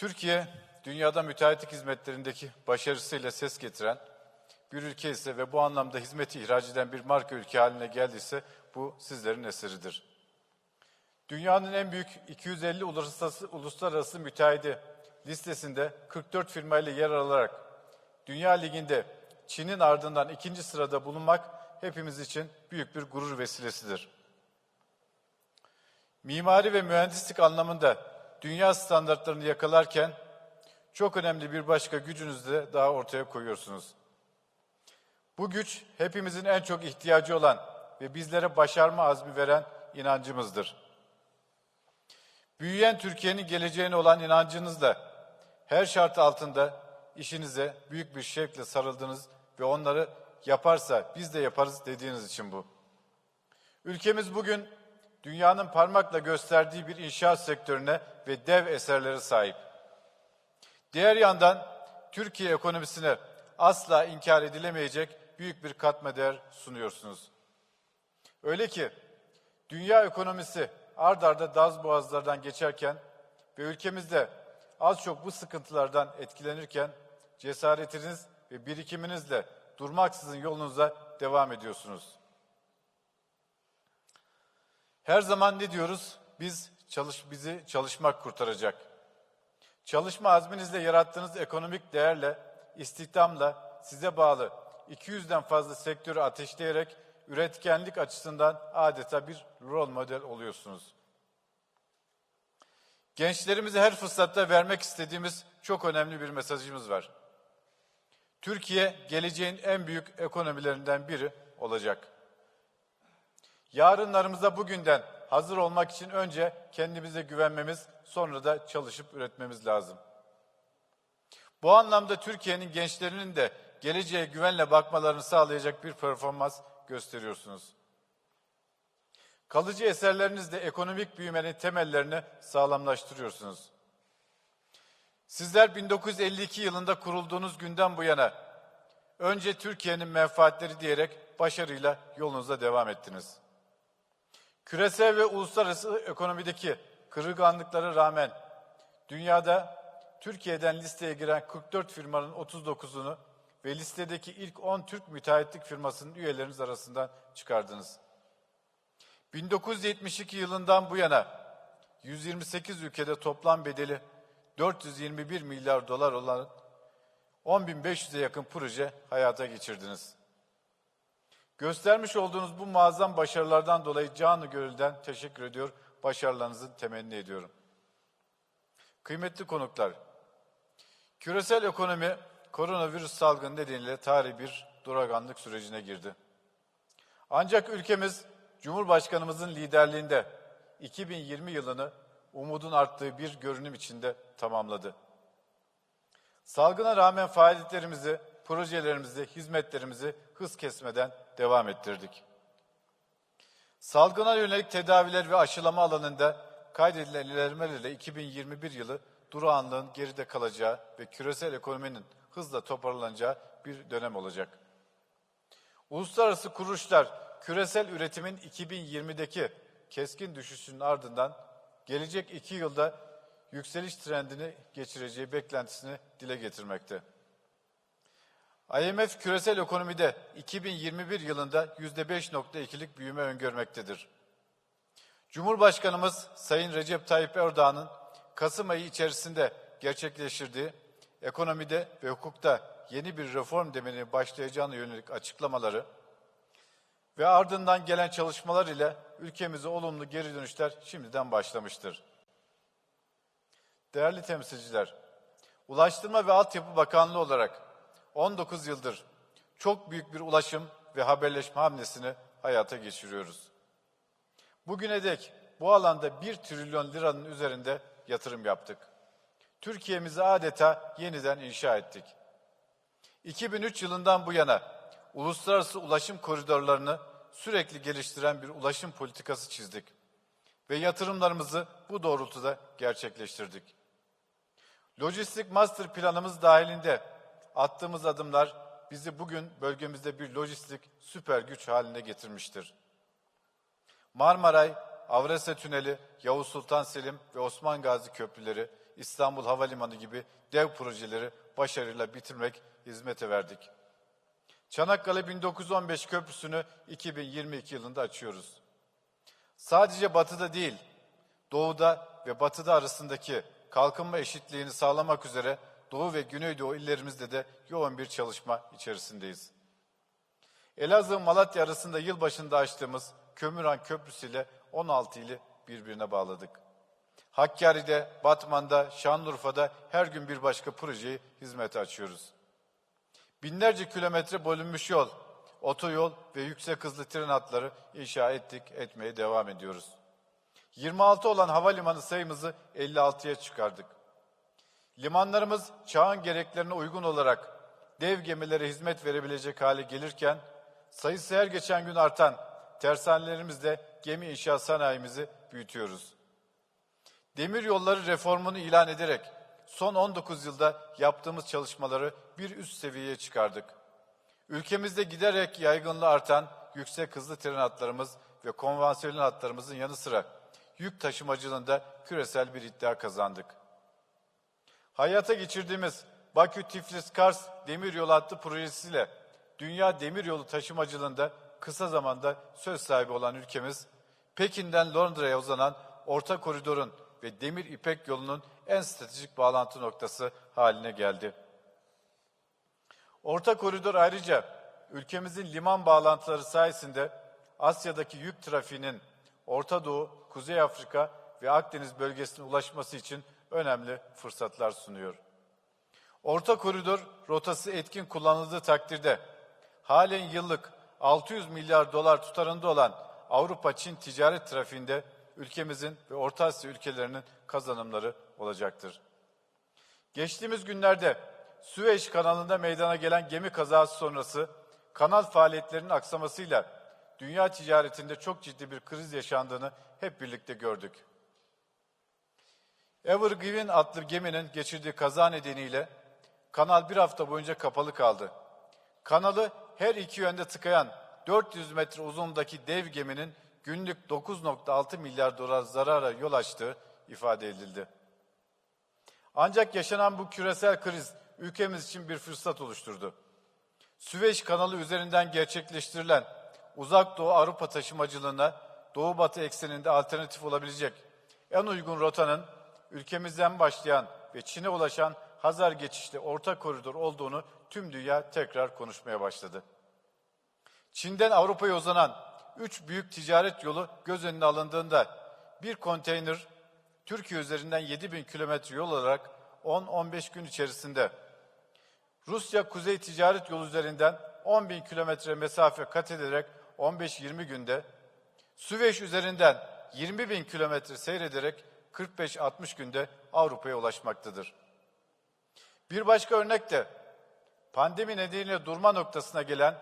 Türkiye, dünyada müteahhitlik hizmetlerindeki başarısıyla ses getiren bir ülke ise ve bu anlamda hizmeti ihraç eden bir marka ülke haline geldiyse bu sizlerin eseridir. Dünyanın en büyük 250 uluslararası, uluslararası müteahhidi listesinde 44 firmayla yer alarak Dünya Ligi'nde Çin'in ardından ikinci sırada bulunmak hepimiz için büyük bir gurur vesilesidir. Mimari ve mühendislik anlamında dünya standartlarını yakalarken çok önemli bir başka gücünüzü de daha ortaya koyuyorsunuz. Bu güç hepimizin en çok ihtiyacı olan ve bizlere başarma azmi veren inancımızdır. Büyüyen Türkiye'nin geleceğine olan inancınızla her şart altında işinize büyük bir şevkle sarıldınız ve onları yaparsa biz de yaparız dediğiniz için bu. Ülkemiz bugün dünyanın parmakla gösterdiği bir inşaat sektörüne ve dev eserlere sahip. Diğer yandan Türkiye ekonomisine asla inkar edilemeyecek büyük bir katma değer sunuyorsunuz. Öyle ki dünya ekonomisi ard arda daz boğazlardan geçerken ve ülkemizde az çok bu sıkıntılardan etkilenirken cesaretiniz ve birikiminizle durmaksızın yolunuza devam ediyorsunuz. Her zaman ne diyoruz? Biz çalış bizi çalışmak kurtaracak. Çalışma azminizle yarattığınız ekonomik değerle, istihdamla size bağlı 200'den fazla sektörü ateşleyerek üretkenlik açısından adeta bir rol model oluyorsunuz. Gençlerimize her fırsatta vermek istediğimiz çok önemli bir mesajımız var. Türkiye geleceğin en büyük ekonomilerinden biri olacak. Yarınlarımıza bugünden hazır olmak için önce kendimize güvenmemiz, sonra da çalışıp üretmemiz lazım. Bu anlamda Türkiye'nin gençlerinin de geleceğe güvenle bakmalarını sağlayacak bir performans gösteriyorsunuz. Kalıcı eserlerinizle ekonomik büyümenin temellerini sağlamlaştırıyorsunuz. Sizler 1952 yılında kurulduğunuz günden bu yana önce Türkiye'nin menfaatleri diyerek başarıyla yolunuza devam ettiniz. Küresel ve uluslararası ekonomideki kırılganlıklara rağmen dünyada Türkiye'den listeye giren 44 firmanın 39'unu ve listedeki ilk 10 Türk müteahhitlik firmasının üyeleriniz arasından çıkardınız. 1972 yılından bu yana 128 ülkede toplam bedeli 421 milyar dolar olan 10.500'e yakın proje hayata geçirdiniz. Göstermiş olduğunuz bu muazzam başarılardan dolayı canı gönülden teşekkür ediyor, başarılarınızı temenni ediyorum. Kıymetli konuklar, küresel ekonomi koronavirüs salgını nedeniyle tarihi bir duraganlık sürecine girdi. Ancak ülkemiz Cumhurbaşkanımızın liderliğinde 2020 yılını umudun arttığı bir görünüm içinde tamamladı. Salgına rağmen faaliyetlerimizi, projelerimizi, hizmetlerimizi hız kesmeden devam ettirdik. Salgına yönelik tedaviler ve aşılama alanında kaydedilen ilerlemelerle 2021 yılı durağanlığın geride kalacağı ve küresel ekonominin hızla toparlanacağı bir dönem olacak. Uluslararası kuruluşlar küresel üretimin 2020'deki keskin düşüşünün ardından gelecek iki yılda yükseliş trendini geçireceği beklentisini dile getirmekte. IMF küresel ekonomide 2021 yılında %5.2'lik büyüme öngörmektedir. Cumhurbaşkanımız Sayın Recep Tayyip Erdoğan'ın Kasım ayı içerisinde gerçekleştirdiği ekonomide ve hukukta yeni bir reform demeni başlayacağına yönelik açıklamaları ve ardından gelen çalışmalar ile ülkemize olumlu geri dönüşler şimdiden başlamıştır. Değerli temsilciler, Ulaştırma ve Altyapı Bakanlığı olarak 19 yıldır çok büyük bir ulaşım ve haberleşme hamlesini hayata geçiriyoruz. Bugüne dek bu alanda 1 trilyon liranın üzerinde yatırım yaptık. Türkiye'mizi adeta yeniden inşa ettik. 2003 yılından bu yana uluslararası ulaşım koridorlarını sürekli geliştiren bir ulaşım politikası çizdik ve yatırımlarımızı bu doğrultuda gerçekleştirdik. Lojistik master planımız dahilinde attığımız adımlar bizi bugün bölgemizde bir lojistik süper güç haline getirmiştir. Marmaray, Avrasya Tüneli, Yavuz Sultan Selim ve Osman Gazi köprüleri, İstanbul Havalimanı gibi dev projeleri başarıyla bitirmek, hizmete verdik. Çanakkale 1915 Köprüsü'nü 2022 yılında açıyoruz. Sadece batıda değil, doğuda ve batıda arasındaki kalkınma eşitliğini sağlamak üzere Doğu ve Güneydoğu illerimizde de yoğun bir çalışma içerisindeyiz. Elazığ Malatya arasında yılbaşında açtığımız Kömürhan Köprüsü ile 16 ili birbirine bağladık. Hakkari'de, Batman'da, Şanlıurfa'da her gün bir başka projeyi hizmete açıyoruz. Binlerce kilometre bölünmüş yol, otoyol ve yüksek hızlı tren hatları inşa ettik, etmeye devam ediyoruz. 26 olan havalimanı sayımızı 56'ya çıkardık. Limanlarımız çağın gereklerine uygun olarak dev gemilere hizmet verebilecek hale gelirken, sayısı her geçen gün artan tersanelerimizle gemi inşaat sanayimizi büyütüyoruz. Demir yolları reformunu ilan ederek son 19 yılda yaptığımız çalışmaları bir üst seviyeye çıkardık. Ülkemizde giderek yaygınlığı artan yüksek hızlı tren hatlarımız ve konvansiyonel hatlarımızın yanı sıra yük taşımacılığında küresel bir iddia kazandık. Hayata geçirdiğimiz Bakü-Tiflis-Kars demiryolu hattı projesiyle dünya demiryolu taşımacılığında kısa zamanda söz sahibi olan ülkemiz, Pekin'den Londra'ya uzanan orta koridorun ve demir ipek yolunun en stratejik bağlantı noktası haline geldi. Orta koridor ayrıca ülkemizin liman bağlantıları sayesinde Asya'daki yük trafiğinin Orta Doğu, Kuzey Afrika ve Akdeniz bölgesine ulaşması için önemli fırsatlar sunuyor. Orta koridor rotası etkin kullanıldığı takdirde halen yıllık 600 milyar dolar tutarında olan Avrupa-Çin ticaret trafiğinde ülkemizin ve Orta Asya ülkelerinin kazanımları olacaktır. Geçtiğimiz günlerde Süveyş kanalında meydana gelen gemi kazası sonrası kanal faaliyetlerinin aksamasıyla dünya ticaretinde çok ciddi bir kriz yaşandığını hep birlikte gördük. Ever Given adlı geminin geçirdiği kaza nedeniyle kanal bir hafta boyunca kapalı kaldı. Kanalı her iki yönde tıkayan 400 metre uzunluğundaki dev geminin günlük 9.6 milyar dolar zarara yol açtığı ifade edildi. Ancak yaşanan bu küresel kriz ülkemiz için bir fırsat oluşturdu. Süveyş kanalı üzerinden gerçekleştirilen uzak doğu Avrupa taşımacılığına doğu batı ekseninde alternatif olabilecek en uygun rotanın ülkemizden başlayan ve Çin'e ulaşan Hazar geçişli orta koridor olduğunu tüm dünya tekrar konuşmaya başladı. Çin'den Avrupa'ya uzanan üç büyük ticaret yolu göz önüne alındığında bir konteyner Türkiye üzerinden 7 bin kilometre yol olarak 10-15 gün içerisinde Rusya Kuzey Ticaret Yolu üzerinden 10 bin kilometre mesafe kat ederek 15-20 günde, Süveyş üzerinden 20 bin kilometre seyrederek 45-60 günde Avrupa'ya ulaşmaktadır. Bir başka örnek de pandemi nedeniyle durma noktasına gelen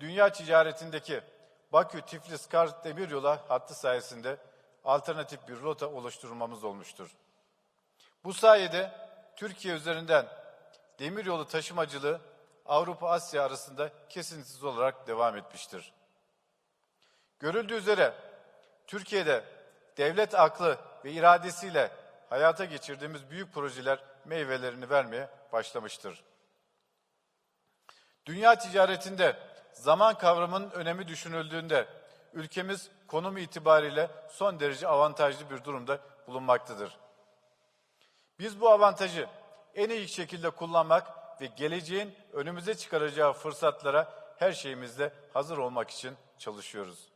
dünya ticaretindeki Bakü-Tiflis-Kars demiryolu hattı sayesinde alternatif bir rota oluşturmamız olmuştur. Bu sayede Türkiye üzerinden demiryolu taşımacılığı Avrupa-Asya arasında kesintisiz olarak devam etmiştir. Görüldüğü üzere Türkiye'de devlet aklı ve iradesiyle hayata geçirdiğimiz büyük projeler meyvelerini vermeye başlamıştır. Dünya ticaretinde zaman kavramının önemi düşünüldüğünde ülkemiz konumu itibariyle son derece avantajlı bir durumda bulunmaktadır. Biz bu avantajı en iyi şekilde kullanmak ve geleceğin önümüze çıkaracağı fırsatlara her şeyimizle hazır olmak için çalışıyoruz.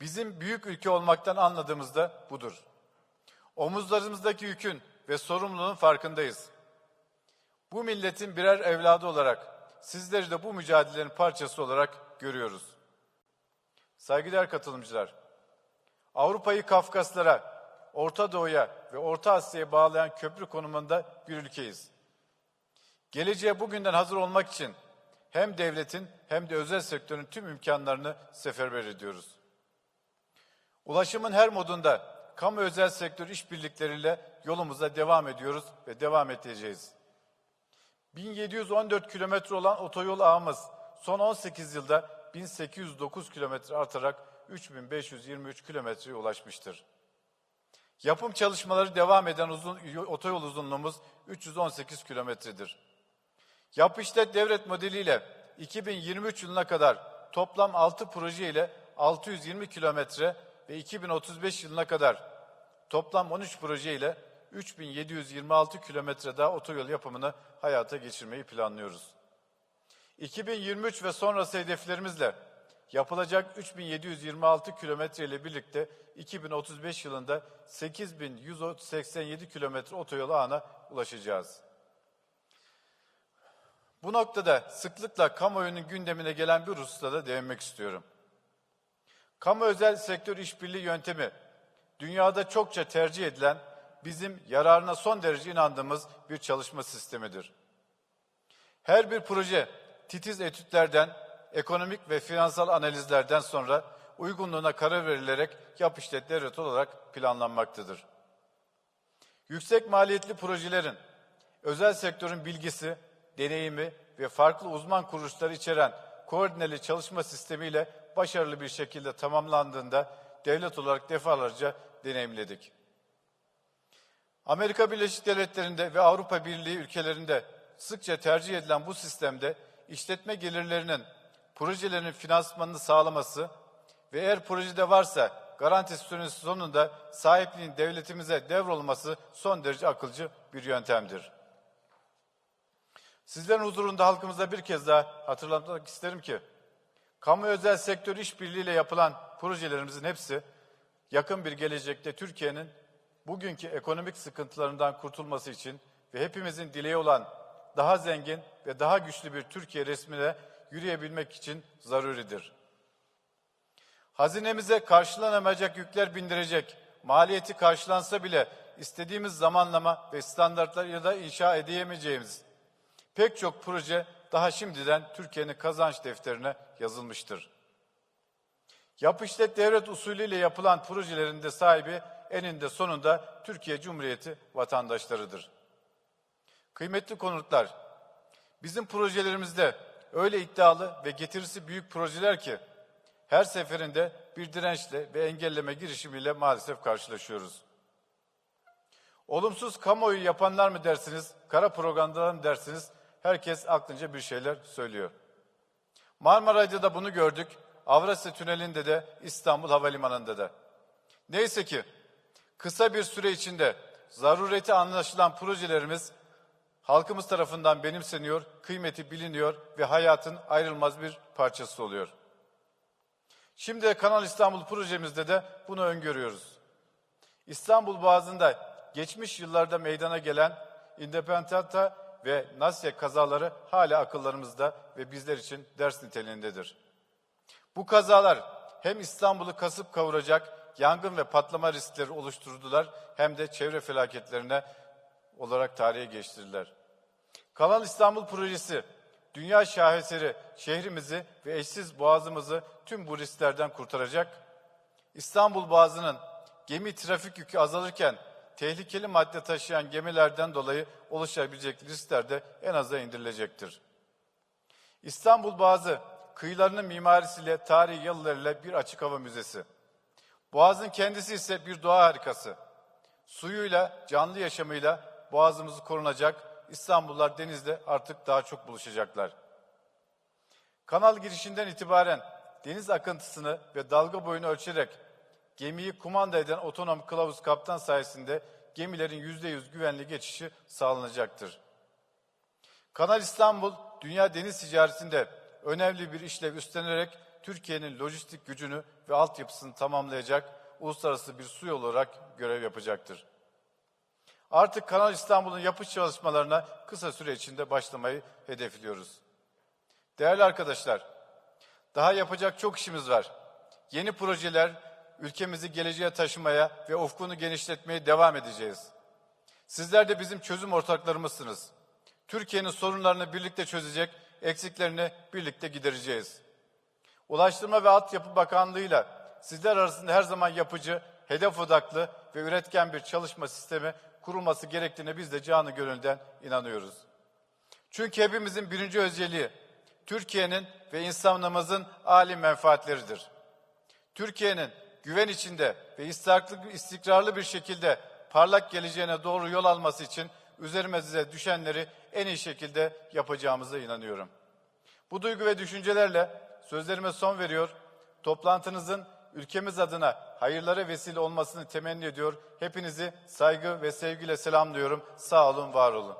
Bizim büyük ülke olmaktan anladığımız da budur. Omuzlarımızdaki yükün ve sorumluluğun farkındayız. Bu milletin birer evladı olarak sizleri de bu mücadelenin parçası olarak görüyoruz. Saygıdeğer katılımcılar, Avrupa'yı Kafkaslara, Orta Doğu'ya ve Orta Asya'ya bağlayan köprü konumunda bir ülkeyiz. Geleceğe bugünden hazır olmak için hem devletin hem de özel sektörün tüm imkanlarını seferber ediyoruz. Ulaşımın her modunda kamu özel sektör işbirlikleriyle yolumuza devam ediyoruz ve devam edeceğiz. 1714 kilometre olan otoyol ağımız son 18 yılda 1809 kilometre artarak 3523 kilometreye ulaşmıştır. Yapım çalışmaları devam eden uzun, otoyol uzunluğumuz 318 kilometredir. Yap işlet devlet modeliyle 2023 yılına kadar toplam 6 proje ile 620 kilometre ve 2035 yılına kadar toplam 13 proje ile 3726 kilometre daha otoyol yapımını hayata geçirmeyi planlıyoruz. 2023 ve sonrası hedeflerimizle yapılacak 3726 kilometre ile birlikte 2035 yılında 8187 kilometre otoyol ağına ulaşacağız. Bu noktada sıklıkla kamuoyunun gündemine gelen bir hususta da değinmek istiyorum. Kamu özel sektör işbirliği yöntemi dünyada çokça tercih edilen bizim yararına son derece inandığımız bir çalışma sistemidir. Her bir proje titiz etütlerden, ekonomik ve finansal analizlerden sonra uygunluğuna karar verilerek yap işlet devlet olarak planlanmaktadır. Yüksek maliyetli projelerin özel sektörün bilgisi, deneyimi ve farklı uzman kuruluşları içeren koordineli çalışma sistemiyle başarılı bir şekilde tamamlandığında devlet olarak defalarca deneyimledik. Amerika Birleşik Devletleri'nde ve Avrupa Birliği ülkelerinde sıkça tercih edilen bu sistemde işletme gelirlerinin projelerin finansmanını sağlaması ve eğer projede varsa garanti süresi sonunda sahipliğin devletimize devrolması son derece akılcı bir yöntemdir. Sizlerin huzurunda halkımıza bir kez daha hatırlatmak isterim ki, kamu özel sektör işbirliğiyle yapılan projelerimizin hepsi yakın bir gelecekte Türkiye'nin bugünkü ekonomik sıkıntılarından kurtulması için ve hepimizin dileği olan daha zengin ve daha güçlü bir Türkiye resmine yürüyebilmek için zaruridir. Hazinemize karşılanamayacak yükler bindirecek, maliyeti karşılansa bile istediğimiz zamanlama ve standartlar da inşa edemeyeceğimiz pek çok proje daha şimdiden Türkiye'nin kazanç defterine yazılmıştır. Yap işlet devlet usulüyle yapılan projelerin de sahibi eninde sonunda Türkiye Cumhuriyeti vatandaşlarıdır. Kıymetli konuklar, bizim projelerimizde öyle iddialı ve getirisi büyük projeler ki her seferinde bir dirençle ve engelleme girişimiyle maalesef karşılaşıyoruz. Olumsuz kamuoyu yapanlar mı dersiniz, kara propagandalar mı dersiniz, herkes aklınca bir şeyler söylüyor. Marmaray'da da bunu gördük, Avrasya Tüneli'nde de İstanbul Havalimanı'nda da. Neyse ki kısa bir süre içinde zarureti anlaşılan projelerimiz halkımız tarafından benimseniyor, kıymeti biliniyor ve hayatın ayrılmaz bir parçası oluyor. Şimdi Kanal İstanbul projemizde de bunu öngörüyoruz. İstanbul Boğazı'nda geçmiş yıllarda meydana gelen Independenta ve Nasya kazaları hala akıllarımızda ve bizler için ders niteliğindedir. Bu kazalar hem İstanbul'u kasıp kavuracak yangın ve patlama riskleri oluşturdular hem de çevre felaketlerine olarak tarihe geçtirdiler. Kanal İstanbul projesi dünya şaheseri şehrimizi ve eşsiz boğazımızı tüm bu risklerden kurtaracak. İstanbul Boğazı'nın gemi trafik yükü azalırken tehlikeli madde taşıyan gemilerden dolayı oluşabilecek riskler de en aza indirilecektir. İstanbul Boğazı kıyılarının mimarisiyle, tarihi yalılarıyla bir açık hava müzesi. Boğazın kendisi ise bir doğa harikası. Suyuyla, canlı yaşamıyla boğazımızı korunacak, İstanbullular denizde artık daha çok buluşacaklar. Kanal girişinden itibaren deniz akıntısını ve dalga boyunu ölçerek gemiyi kumanda eden otonom kılavuz kaptan sayesinde gemilerin yüzde yüz güvenli geçişi sağlanacaktır. Kanal İstanbul, dünya deniz ticaretinde önemli bir işlev üstlenerek Türkiye'nin lojistik gücünü ve altyapısını tamamlayacak uluslararası bir su yolu olarak görev yapacaktır. Artık Kanal İstanbul'un yapış çalışmalarına kısa süre içinde başlamayı hedefliyoruz. Değerli arkadaşlar, daha yapacak çok işimiz var. Yeni projeler ülkemizi geleceğe taşımaya ve ufkunu genişletmeye devam edeceğiz. Sizler de bizim çözüm ortaklarımızsınız. Türkiye'nin sorunlarını birlikte çözecek, eksiklerini birlikte gidereceğiz. Ulaştırma ve Altyapı Bakanlığı'yla sizler arasında her zaman yapıcı, hedef odaklı ve üretken bir çalışma sistemi kurulması gerektiğine biz de canı gönülden inanıyoruz. Çünkü hepimizin birinci özelliği Türkiye'nin ve insanlığımızın âli menfaatleridir. Türkiye'nin güven içinde ve istikrarlı, bir şekilde parlak geleceğine doğru yol alması için üzerimize düşenleri en iyi şekilde yapacağımıza inanıyorum. Bu duygu ve düşüncelerle sözlerime son veriyor. Toplantınızın ülkemiz adına hayırlara vesile olmasını temenni ediyor. Hepinizi saygı ve sevgiyle selamlıyorum. Sağ olun, var olun.